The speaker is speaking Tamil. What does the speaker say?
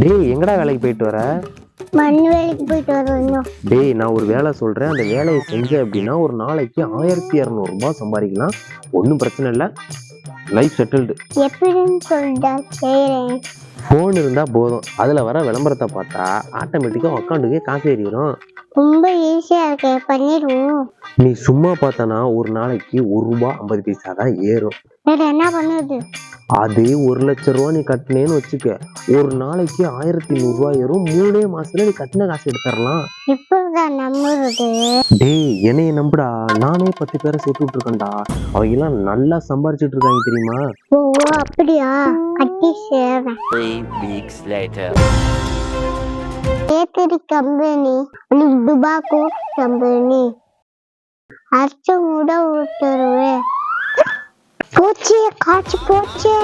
டேய் எங்கடா வேலைக்கு போயிட்டு வர? மண் வேலைக்கு போயிட்டு வரணும் டேய் நான் ஒரு வேலை சொல்றேன். அந்த வேலையை செஞ்ச அப்படின்னா ஒரு நாளைக்கு ஆயிரத்தி இரநூறுபா சம்பாதிக்கலாம். ஒன்றும் பிரச்சனை இல்லை. லைஃப் செட்டில்டு எப்படின்னு சொல்லிட்டா? செய்யறேன் ஃபோன் இருந்தால் போதும். அதில் வர விளம்பரத்தை பார்த்தா ஆட்டோமேட்டிக்காக அக்கௌண்ட்டுக்கே காசு ஏறிடும் ரொம்ப ஈஸியா இருக்கு. பண்ணிடுவோம். நீ சும்மா பார்த்தனா ஒரு நாளைக்கு ஒரு ரூபா ஐம்பது பைசா தான் ஏறும். வேற என்ன பண்ணுது அதே ஒரு லட்ச ரூபா நீ கட்டினேன்னு வச்சுக்க. ஒரு நாளைக்கு ஆயிரத்தி நூறுரூவா ஏறும். மூணே மாசத்துல நீ கட்டின காசு எடுத்துடலாம். டேய் என்னைய நம்புடா. நானே பத்து பேரை சேர்த்து விட்டுருக்கேன்டா. அவங்க எல்லாம் நல்லா சம்பாரிச்சிட்டு இருக்காங்க தெரியுமா? ஓ அப்படியா? கட்டி. ஏத்தடி கம்பெனி. Tobacco company. அச்சு முட விட்டுருவேன் পড়ছে কাজ পড়ছে